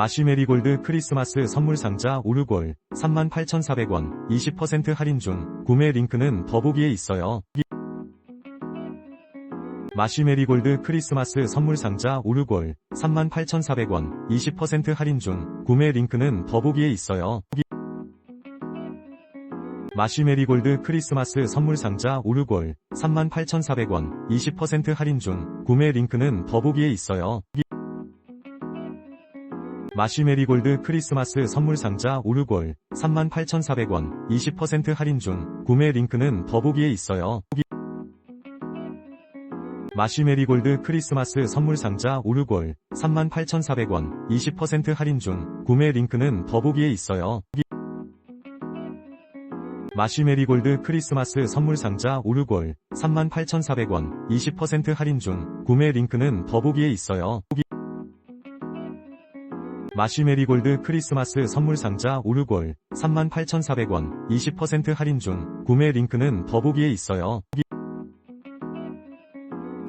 마쉬메리골드 크리스마스 선물 상자 오르골 38,400원 20% 할인 중 구매 링크는 더보기에 있어요. 마쉬메리골드 크리스마스 선물 상자 오르골 38,400원 20% 할인 중 구매 링크는 더보기에 있어요. 마쉬메리골드 크리스마스 선물 상자 오르골 38,400원 20% 할인 중 구매 링크는 더보기에 있어요. 마쉬메리골드 크리스마스 선물 상자 오르골 38,400원 20% 할인 중 구매 링크는 더보기에 있어요. 마쉬메리골드 크리스마스 선물 상자 오르골 38,400원 20% 할인 중 구매 링크는 더보기에 있어요. 마쉬메리골드 크리스마스 선물 상자 오르골 38,400원 20% 할인 중 구매 링크는 더보기에 있어요. 마쉬메리골드 크리스마스 선물 상자 오르골 38,400원 20% 할인 중 구매 링크는 더보기에 있어요.